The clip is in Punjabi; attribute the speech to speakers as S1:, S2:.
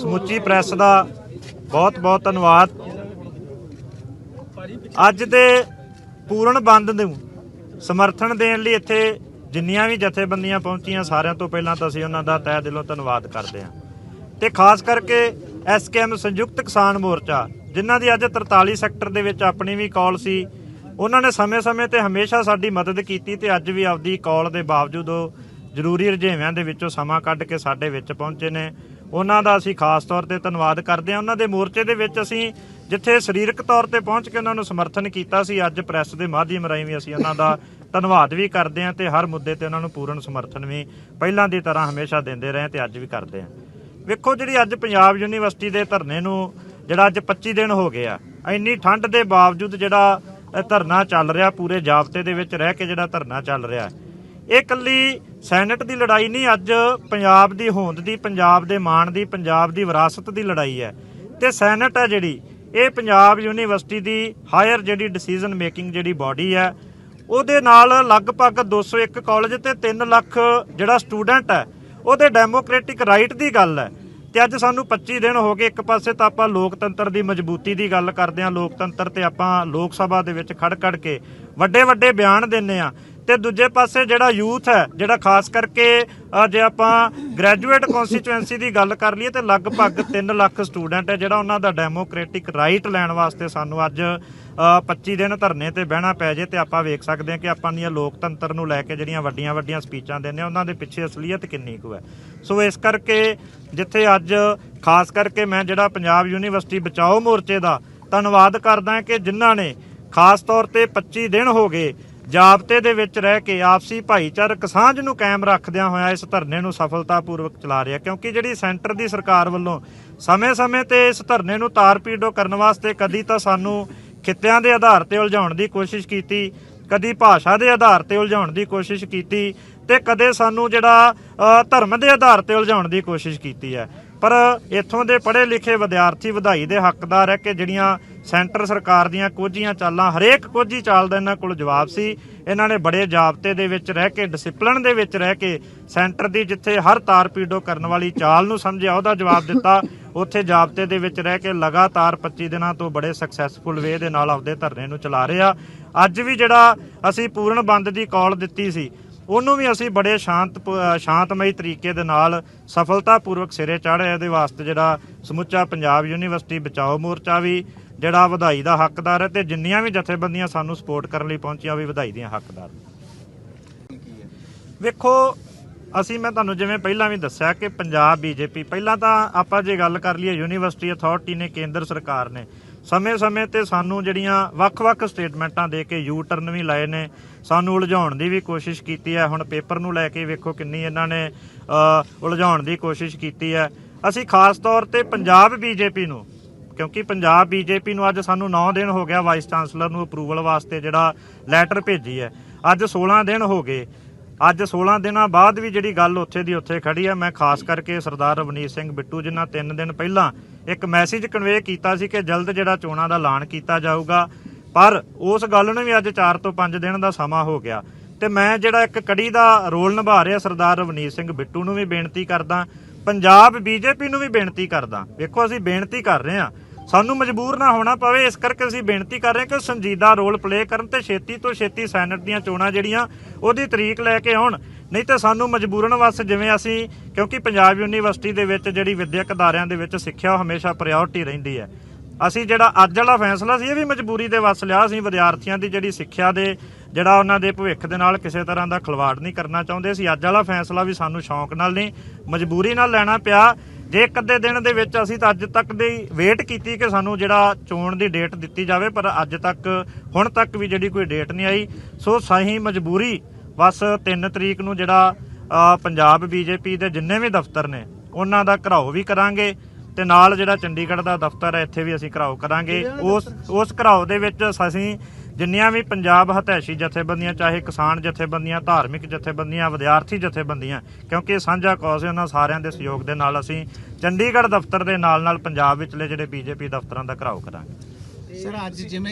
S1: ਸਮੁੱਚੀ ਪ੍ਰੈਸ ਦਾ ਬਹੁਤ ਬਹੁਤ ਧੰਨਵਾਦ। ਅੱਜ ਦੇ ਪੂਰਨ ਬੰਦ ਨੂੰ ਸਮਰਥਨ ਦੇਣ ਲਈ ਇੱਥੇ ਜਿੰਨੀਆਂ ਵੀ ਜਥੇਬੰਦੀਆਂ ਪਹੁੰਚੀਆਂ, ਸਾਰਿਆਂ ਤੋਂ ਪਹਿਲਾਂ ਤਾਂ ਅਸੀਂ ਉਹਨਾਂ ਦਾ ਤਹਿ ਦਿਲੋਂ ਧੰਨਵਾਦ ਕਰਦੇ ਹਾਂ। ਤੇ ਖਾਸ ਕਰਕੇ ਐਸਕੇਐਮ ਸੰਯੁਕਤ ਕਿਸਾਨ ਮੋਰਚਾ, ਜਿਨ੍ਹਾਂ ਦੀ ਅੱਜ 43 ਸੈਕਟਰ ਦੇ ਵਿੱਚ ਆਪਣੀ ਵੀ ਕਾਲ ਸੀ, ਉਹਨਾਂ ਨੇ ਸਮੇਂ-ਸਮੇਂ ਤੇ ਹਮੇਸ਼ਾ ਸਾਡੀ ਮਦਦ ਕੀਤੀ ਤੇ ਅੱਜ ਵੀ ਆਪਦੀ ਕਾਲ ਦੇ ਬਾਵਜੂਦ ਉਹ ਜ਼ਰੂਰੀ ਰੁਝੇਵਿਆਂ ਦੇ ਵਿੱਚੋਂ ਸਮਾਂ ਕੱਢ ਕੇ ਸਾਡੇ ਵਿੱਚ ਪਹੁੰਚੇ ਨੇ। ਉਹਨਾਂ ਦਾ ਅਸੀਂ ਖਾਸ ਤੌਰ ਤੇ ਧੰਨਵਾਦ ਕਰਦੇ ਹਾਂ। ਉਹਨਾਂ ਦੇ ਮੋਰਚੇ ਦੇ ਵਿੱਚ ਅਸੀਂ ਜਿੱਥੇ ਸਰੀਰਕ ਤੌਰ ਤੇ ਪਹੁੰਚ ਕੇ ਉਹਨਾਂ ਨੂੰ ਸਮਰਥਨ ਕੀਤਾ ਸੀ, ਅੱਜ ਪ੍ਰੈਸ ਦੇ ਮਾਧਿਅਮ ਰਾਹੀਂ ਵੀ ਅਸੀਂ ਉਹਨਾਂ ਦਾ ਧੰਨਵਾਦ ਵੀ ਕਰਦੇ ਹਾਂ ਤੇ ਹਰ ਮੁੱਦੇ ਤੇ ਉਹਨਾਂ ਨੂੰ ਪੂਰਨ ਸਮਰਥਨ ਵੀ ਪਹਿਲਾਂ ਦੀ ਤਰ੍ਹਾਂ ਹਮੇਸ਼ਾ ਦਿੰਦੇ ਰਹੇ ਤੇ ਅੱਜ ਵੀ ਕਰਦੇ ਹਾਂ। ਵੇਖੋ ਜਿਹੜੀ ਅੱਜ ਪੰਜਾਬ ਯੂਨੀਵਰਸਿਟੀ ਦੇ ਧਰਨੇ ਨੂੰ ਜਿਹੜਾ ਅੱਜ 25 ਦਿਨ ਹੋ ਗਏ ਆ, ਇੰਨੀ ਠੰਡ ਦੇ ਬਾਵਜੂਦ ਜਿਹੜਾ ਧਰਨਾ ਚੱਲ ਰਿਹਾ, ਪੂਰੇ ਜਾਬਤੇ ਦੇ ਵਿੱਚ ਰਹਿ ਕੇ ਜਿਹੜਾ ਧਰਨਾ ਚੱਲ ਰਿਹਾ ਇਹ ਕੱਲੀ ਸੈਨੇਟ ਦੀ ਲੜਾਈ ਨਹੀਂ, ਅੱਜ ਪੰਜਾਬ ਦੀ ਹੋਂਦ ਦੀ, ਪੰਜਾਬ ਦੇ ਮਾਣ ਦੀ, ਪੰਜਾਬ ਦੀ ਵਿਰਾਸਤ ਦੀ ਲੜਾਈ ਹੈ। ਤੇ ਸੈਨੇਟ ਹੈ ਜਿਹੜੀ, ਇਹ ਪੰਜਾਬ ਯੂਨੀਵਰਸਿਟੀ ਦੀ ਹਾਇਰ ਜਿਹੜੀ ਡਿਸੀਜਨ ਮੇਕਿੰਗ ਜਿਹੜੀ ਬਾਡੀ ਹੈ, ਉਹਦੇ ਨਾਲ ਲਗਭਗ 201 ਕਾਲਜ ਤੇ 3 ਲੱਖ ਜਿਹੜਾ ਸਟੂਡੈਂਟ ਹੈ, ਉਹਦੇ ਡੈਮੋਕ੍ਰੈਟਿਕ ਰਾਈਟ ਦੀ ਗੱਲ ਹੈ। ਤੇ ਅੱਜ ਸਾਨੂੰ 25 ਦਿਨ ਹੋ ਗਏ ਇੱਕ ਪਾਸੇ ਤਾਂ ਆਪਾਂ ਲੋਕਤੰਤਰ ਦੀ ਮਜ਼ਬੂਤੀ ਦੀ ਗੱਲ ਕਰਦੇ ਹਾਂ, ਲੋਕਤੰਤਰ ਤੇ ਆਪਾਂ ਲੋਕ ਸਭਾ ਦੇ ਵਿੱਚ ਖੜ ਖੜ ਕੇ ਵੱਡੇ ਵੱਡੇ ਬਿਆਨ ਦਿੰਨੇ ਆ ਤੇ ਦੂਜੇ ਪਾਸੇ ਜਿਹੜਾ ਯੂਥ ਹੈ ਜਿਹੜਾ ਖਾਸ ਕਰਕੇ ਜੇ ਆਪਾਂ ਗ੍ਰੈਜੂਏਟ ਕਨਸਟੀਚੁਐਂਸੀ ਦੀ ਗੱਲ ਕਰ ਲਈਏ ਤੇ ਲਗਭਗ 3 ਲੱਖ ਸਟੂਡੈਂਟ ਹੈ ਜਿਹੜਾ ਉਹਨਾਂ ਦਾ ਡੈਮੋਕ੍ਰੈਟਿਕ ਰਾਈਟ ਲੈਣ ਵਾਸਤੇ ਸਾਨੂੰ ਅੱਜ ਅ, 25 ਦਿਨ ਧਰਨੇ ਤੇ ਬਹਿਣਾ ਪੈ ਜੇ ਤੇ ਆਪਾਂ ਵੇਖ ਸਕਦੇ ਹਾਂ ਕਿ ਆਪਾਂ ਦੀਆਂ ਲੋਕਤੰਤਰ ਨੂੰ ਲੈ ਕੇ ਜਿਹੜੀਆਂ ਵੱਡੀਆਂ ਵੱਡੀਆਂ ਸਪੀਚਾਂ ਦਿੰਦੇ ਆ ਉਹਨਾਂ ਦੇ ਪਿੱਛੇ ਅਸਲੀਅਤ ਕਿੰਨੀ ਕੁ ਹੈ। ਸੋ ਇਸ ਕਰਕੇ ਜਿੱਥੇ ਅੱਜ ਖਾਸ ਕਰਕੇ ਮੈਂ ਜਿਹੜਾ ਪੰਜਾਬ ਯੂਨੀਵਰਸਿਟੀ ਬਚਾਓ ਮੋਰਚੇ ਦਾ ਧੰਨਵਾਦ ਕਰਦਾ ਕਿ ਜਿਨ੍ਹਾਂ ਨੇ ਖਾਸ ਤੌਰ ਤੇ 25 ਦਿਨ ਹੋ ਗਏ ਜਾਬਤੇ ਦੇ ਵਿੱਚ ਰਹਿ ਕੇ ਆਪਸੀ ਭਾਈਚਾਰਕ ਸਾਂਝ ਨੂੰ ਕਾਇਮ ਰੱਖਦਿਆਂ ਹੋਇਆ ਇਸ ਧਰਨੇ ਨੂੰ ਸਫਲਤਾਪੂਰਵਕ ਚਲਾ ਰਿਹਾ ਕਿਉਂਕਿ ਜਿਹੜੀ ਸੈਂਟਰ ਦੀ ਸਰਕਾਰ ਵੱਲੋਂ ਸਮੇਂ-ਸਮੇਂ ਤੇ ਇਸ ਧਰਨੇ ਨੂੰ ਤਾਰ-ਪੀੜੋ ਕਰਨ ਵਾਸਤੇ ਕਦੀ ਤਾਂ ਸਾਨੂੰ ਖਿੱਤਿਆਂ ਦੇ ਆਧਾਰ ਤੇ ਉਲਝਾਉਣ ਦੀ ਕੋਸ਼ਿਸ਼ ਕੀਤੀ, ਕਦੀ ਭਾਸ਼ਾ ਦੇ ਆਧਾਰ ਤੇ ਉਲਝਾਉਣ ਦੀ ਕੋਸ਼ਿਸ਼ ਕੀਤੀ ਤੇ ਕਦੇ ਸਾਨੂੰ ਜਿਹੜਾ ਧਰਮ ਦੇ ਆਧਾਰ ਤੇ ਉਲਝਾਉਣ ਦੀ ਕੋਸ਼ਿਸ਼ ਕੀਤੀ ਹੈ। ਪਰ ਇੱਥੋਂ ਦੇ ਪੜ੍ਹੇ ਲਿਖੇ ਵਿਦਿਆਰਥੀ ਵਧਾਈ ਦੇ ਹੱਕਦਾਰ ਹੈ ਕਿ ਜਿਹੜੀਆਂ ਸੈਂਟਰ ਸਰਕਾਰ ਦੀਆਂ ਕੋਝੀਆਂ ਚਾਲਾਂ, ਹਰੇਕ ਕੋਝੀ ਚਾਲ ਦਾ ਇਹਨਾਂ ਕੋਲ ਜਵਾਬ ਸੀ। ਇਹਨਾਂ ਨੇ ਬੜੇ ਜਾਬਤੇ ਦੇ ਵਿੱਚ ਰਹਿ ਕੇ ਡਿਸਪਲਿਨ ਦੇ ਵਿੱਚ ਰਹਿ ਕੇ ਸੈਂਟਰ ਦੀ ਜਿੱਥੇ ਹਰ ਤਾਰ ਪੀਡੋ ਕਰਨ ਵਾਲੀ ਚਾਲ ਨੂੰ ਸਮਝਿਆ, ਉਹਦਾ ਜਵਾਬ ਦਿੱਤਾ। ਉੱਥੇ ਜਾਬਤੇ ਦੇ ਵਿੱਚ ਰਹਿ ਕੇ ਲਗਾਤਾਰ 25 ਦਿਨਾਂ ਤੋਂ ਬੜੇ ਸਕਸੈਸਫੁਲ ਵੇ ਦੇ ਨਾਲ ਆਪਦੇ ਧਰਨੇ ਨੂੰ ਚਲਾ ਰਹੇ ਆ। ਅੱਜ ਵੀ ਜਿਹੜਾ ਅਸੀਂ ਪੂਰਨ ਬੰਦ ਦੀ ਕਾਲ ਦਿੱਤੀ ਸੀ, ਉਹਨੂੰ ਵੀ ਅਸੀਂ ਬੜੇ ਸ਼ਾਂਤ ਪ- ਸ਼ਾਂਤਮਈ ਤਰੀਕੇ ਦੇ ਨਾਲ ਸਫਲਤਾਪੂਰਵਕ ਸਿਰੇ ਚਾੜਿਆ ਇਹਦੇ ਵਾਸਤੇ ਜਿਹੜਾ ਸਮੁੱਚਾ ਪੰਜਾਬ ਯੂਨੀਵਰਸਿਟੀ ਬਚਾਓ ਮੋਰਚਾ ਵੀ ਜਿਹੜਾ ਵਧਾਈ ਦਾ ਹੱਕਦਾਰ ਹੈ ਤੇ ਜਿੰਨੀਆਂ ਵੀ ਜਥੇਬੰਦੀਆਂ ਸਾਨੂੰ ਸਪੋਰਟ ਕਰਨ ਲਈ ਪਹੁੰਚੀਆਂ ਵੀ ਵਧਾਈ ਦੀਆਂ ਹੱਕਦਾਰ ਵੇਖੋ, ਅਸੀਂ ਮੈਂ ਤੁਹਾਨੂੰ ਜਿਵੇਂ ਪਹਿਲਾਂ ਵੀ ਦੱਸਿਆ ਕਿ ਪੰਜਾਬ, ਬੀਜੇਪੀ, ਪਹਿਲਾਂ ਤਾਂ ਆਪਾਂ ਜੇ ਗੱਲ ਕਰ ਲਈਏ ਯੂਨੀਵਰਸਿਟੀ ਅਥਾਰਟੀ ਨੇ, ਕੇਂਦਰ ਸਰਕਾਰ ਨੇ, ਸਮੇਂ-ਸਮੇਂ ਤੇ ਸਾਨੂੰ ਜਿਹੜੀਆਂ ਵੱਖ-ਵੱਖ ਸਟੇਟਮੈਂਟਾਂ ਦੇ ਕੇ ਯੂ ਟਰਨ ਵੀ ਲਾਏ ਨੇ, ਸਾਨੂੰ ਉਲਝਾਉਣ ਦੀ ਵੀ ਕੋਸ਼ਿਸ਼ ਕੀਤੀ ਹੈ। ਹੁਣ ਪੇਪਰ ਨੂੰ ਲੈ ਕੇ ਵੇਖੋ ਕਿੰਨੀ ਇਹਨਾਂ ਨੇ ਉਲਝਾਉਣ ਦੀ ਕੋਸ਼ਿਸ਼ ਕੀਤੀ ਹੈ। ਅਸੀਂ ਖਾਸ ਤੌਰ ਤੇ ਪੰਜਾਬ, ਬੀਜੇਪੀ ਨੂੰ ਕਿਉਂਕਿ ਪੰਜਾਬ ਬੀਜੇਪੀ ਨੂੰ ਅੱਜ ਸਾਨੂੰ 9 ਦਿਨ ਹੋ ਗਿਆ ਵਾਈਸ ਚਾਂਸਲਰ ਨੂੰ ਅਪਰੂਵਲ ਵਾਸਤੇ ਜਿਹੜਾ ਲੈਟਰ ਭੇਜੀ ਹੈ। ਅੱਜ 16 ਦਿਨ ਹੋ ਗਏ। ਅੱਜ 16 ਦਿਨਾਂ ਬਾਅਦ ਵੀ ਜਿਹੜੀ ਗੱਲ ਉੱਥੇ ਦੀ ਉੱਥੇ ਖੜੀ ਹੈ। ਮੈਂ ਖਾਸ ਕਰਕੇ ਸਰਦਾਰ ਰਵਨੀਤ ਸਿੰਘ ਬਿੱਟੂ ਜਿਨ੍ਹਾਂ 3 ਦਿਨ ਪਹਿਲਾਂ ਇੱਕ ਮੈਸੇਜ ਕਨਵੇ ਕੀਤਾ ਸੀ ਕਿ ਜਲਦ ਜਿਹੜਾ ਚੋਣਾਂ ਦਾ ਐਲਾਨ ਕੀਤਾ ਜਾਊਗਾ। ਪਰ ਉਸ ਗੱਲ ਨੂੰ ਵੀ ਅੱਜ 4 ਤੋਂ 5 ਦਿਨ ਦਾ ਸਮਾਂ ਹੋ ਗਿਆ। ਤੇ ਮੈਂ ਜਿਹੜਾ ਇੱਕ ਕੜੀ ਦਾ ਰੋਲ ਨਿਭਾ ਰਿਹਾ ਸਰਦਾਰ ਰਵਨੀਤ ਸਿੰਘ ਬਿੱਟੂ ਨੂੰ ਵੀ ਬੇਨਤੀ ਕਰਦਾ ਪੰਜਾਬ ਬੀਜੇਪੀ ਨੂੰ ਵੀ ਬੇਨਤੀ ਕਰਦਾ। ਵੇਖੋ, ਅਸੀਂ ਬੇਨਤੀ ਕਰ ਰਹੇ ਹਾਂ। ਸਾਨੂੰ ਮਜਬੂਰ ਨਾ ਹੋਣਾ ਪਵੇ, ਇਸ ਕਰਕੇ ਅਸੀਂ ਬੇਨਤੀ ਕਰ ਰਹੇ ਹਾਂ ਕਿ ਸੰਜੀਦਾ ਰੋਲ ਪਲੇ ਕਰਨ ਤੇ ਛੇਤੀ ਤੋਂ ਛੇਤੀ ਸੈਨੇਟ ਦੀਆਂ ਚੋਣਾਂ ਜਿਹੜੀਆਂ ਉਹਦੀ ਤਰੀਕ ਲੈ ਕੇ ਆਉਣ। ਨਹੀਂ ਤੇ ਸਾਨੂੰ ਮਜਬੂਰਨ ਵਸ ਜਿਵੇਂ ਅਸੀਂ, ਕਿਉਂਕਿ ਪੰਜਾਬ ਯੂਨੀਵਰਸਿਟੀ ਦੇ ਵਿੱਚ ਜਿਹੜੀ ਵਿਦਿਅਕ ਅਦਾਰਿਆਂ ਦੇ ਵਿੱਚ ਸਿੱਖਿਆ ਉਹ ਹਮੇਸ਼ਾ ਪ੍ਰਾਇੋਰਟੀ ਰਹਿੰਦੀ ਹੈ। ਅਸੀਂ ਜਿਹੜਾ ਅੱਜ ਵਾਲਾ ਫੈਸਲਾ ਸੀ ਇਹ ਵੀ ਮਜਬੂਰੀ ਦੇ ਵਸ ਲਿਆ। ਅਸੀਂ ਵਿਦਿਆਰਥੀਆਂ ਦੀ ਜਿਹੜੀ ਸਿੱਖਿਆ ਦੇ ਜਿਹੜਾ ਉਹਨਾਂ ਦੇ ਭਵਿੱਖ ਦੇ ਨਾਲ ਕਿਸੇ ਤਰ੍ਹਾਂ ਦਾ ਖਿਲਵਾੜ ਨਹੀਂ ਕਰਨਾ ਚਾਹੁੰਦੇ। ਸੀ ਅੱਜ ਵਾਲਾ ਫੈਸਲਾ ਵੀ ਸਾਨੂੰ ਸ਼ੌਂਕ ਨਾਲ ਨਹੀਂ ਮਜਬੂਰੀ ਨਾਲ ਲੈਣਾ ਪਿਆ। ਜੇ ਇੱਕ ਅੱਧੇ ਦਿਨ ਦੇ ਵਿੱਚ ਅਸੀਂ ਤਾਂ ਅੱਜ ਤੱਕ ਦੀ ਵੇਟ ਕੀਤੀ ਕਿ ਸਾਨੂੰ ਜਿਹੜਾ ਚੋਣ ਦੀ ਡੇਟ ਦਿੱਤੀ ਜਾਵੇ ਪਰ ਅੱਜ ਤੱਕ ਹੁਣ ਤੱਕ ਵੀ ਜਿਹੜੀ ਕੋਈ ਡੇਟ ਨਹੀਂ ਆਈ। ਸੋ ਸਹੀ ਮਜਬੂਰੀ ਬਸ 3 ਤਰੀਕ ਨੂੰ ਜਿਹੜਾ ਅ, ਪੰਜਾਬ ਬੀਜੇਪੀ ਦੇ ਜਿੰਨੇ ਵੀ ਦਫ਼ਤਰ ਨੇ ਉਹਨਾਂ ਦਾ ਘਰਾਓ ਵੀ ਕਰਾਂਗੇ। ਤੇ ਨਾਲ ਜਿਹੜਾ ਚੰਡੀਗੜ੍ਹ ਦਾ ਦਫ਼ਤਰ ਹੈ ਇੱਥੇ ਵੀ ਅਸੀਂ ਘਰਾਓ ਕਰਾਂਗੇ। ਉਸ ਉਸ ਘਰਾਓ ਦੇ ਵਿੱਚ ਅਸੀਂ ਜਿੰਨੀਆਂ ਵੀ ਪੰਜਾਬ ਹਤੈਸ਼ੀ ਜਥੇਬੰਦੀਆਂ ਚਾਹੇ ਕਿਸਾਨ ਜਥੇਬੰਦੀਆਂ ਧਾਰਮਿਕ ਜਥੇਬੰਦੀਆਂ ਵਿਦਿਆਰਥੀ ਜਥੇਬੰਦੀਆਂ ਕਿਉਂਕਿ ਸਾਂਝਾ ਕੌਜ਼ ਹੈ ਉਹਨਾਂ ਸਾਰਿਆਂ ਦੇ ਸਹਿਯੋਗ ਦੇ ਨਾਲ ਅਸੀਂ ਚੰਡੀਗੜ੍ਹ ਦਫ਼ਤਰ ਦੇ ਨਾਲ ਨਾਲ ਪੰਜਾਬ ਵਿਚਲੇ ਜਿਹੜੇ ਬੀਜੇਪੀ ਦਫ਼ਤਰਾਂ ਦਾ ਘਰਾਓ ਕਰਾਂਗੇ।
S2: ਸਰ ਅੱਜ ਜਿਵੇਂ